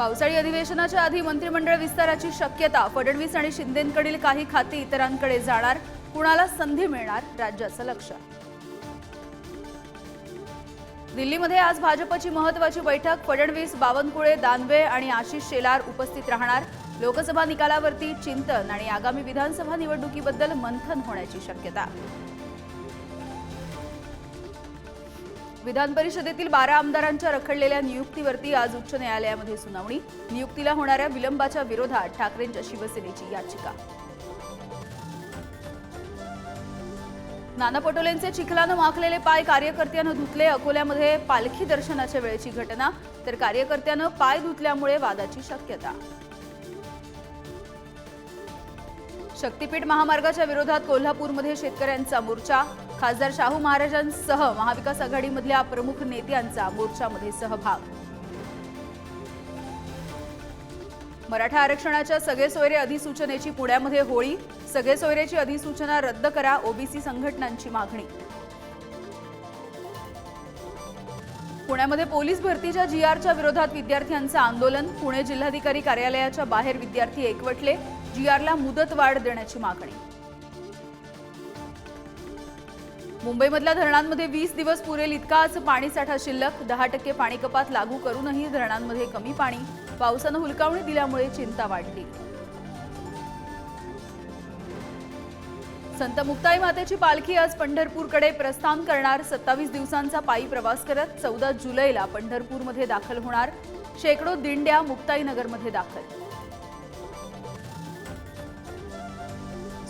पावसाळी अधिवेशनाच्या आधी मंत्रिमंडळ विस्ताराची शक्यता फडणवीस आणि शिंदेकडील काही खाती इतरांकडे जाणार कुणाला संधी मिळणार राज्याचं लक्ष. दिल्लीमध्ये आज भाजपची महत्वाची बैठक फडणवीस बावनकुळे दानवे आणि आशिष शेलार उपस्थित राहणार. लोकसभा निकालावरती चिंतन आणि आगामी विधानसभा निवडणुकीबद्दल मंथन होण्याची शक्यता. विधान परिषदेतील बारा आमदारांच्या रखडलेल्या नियुक्तीवरती आज उच्च न्यायालयामध्ये सुनावणी. नियुक्तीला होणाऱ्या विलंबाच्या विरोधात ठाकरेंच्या शिवसेनेची याचिका. नाना पटोलेंचे चिखलानं माखलेले पाय कार्यकर्त्यानं धुतले अकोल्यामध्ये पालखी दर्शनाच्या वेळेची घटना तर कार्यकर्त्यानं पाय धुतल्यामुळे वादाची शक्यता. शक्तीपीठ महामार्गाच्या विरोधात कोल्हापूरमध्ये शेतकऱ्यांचा मोर्चा खासदार शाहू महाराजांसह महाविकास आघाडीमधल्या प्रमुख नेत्यांचा मोर्चामध्ये सहभाग. मराठा आरक्षणाच्या सगळे सोयरे अधिसूचनेची पुण्यामध्ये होळी सगळे सोयरेची अधिसूचना रद्द करा ओबीसी संघटनांची मागणी. पुण्यामध्ये पोलीस भरतीच्या जीआरच्या विरोधात विद्यार्थ्यांचं आंदोलन पुणे जिल्हाधिकारी कार्यालयाच्या बाहेर विद्यार्थी एकवटले जीआरला मुदतवाढ देण्याची मागणी. मुंबईमधल्या धरणांमध्ये वीस दिवस पुरेल इतकाच पाणीसाठा शिल्लक. दहा टक्के पाणी कपात लागू करूनही धरणांमध्ये कमी पाणी. पावसानं हुलकावणी दिल्यामुळे चिंता वाढली. संत मुक्ताई मातेची पालखी आज पंढरपूरकडे प्रस्थान करणार. सत्तावीस दिवसांचा पायी प्रवास करत चौदा जुलैला पंढरपूरमध्ये दाखल होणार. शेकडो दिंड्या मुक्ताईनगरमध्ये दाखल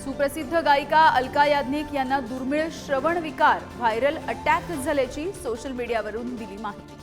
सुप्रसिद्ध गायिका अलका याज्ञिक यांना दुर्मिळ श्रवण विकार व्हायरल अटॅक झाल्याची सोशल मीडियावरून दिली माहिती.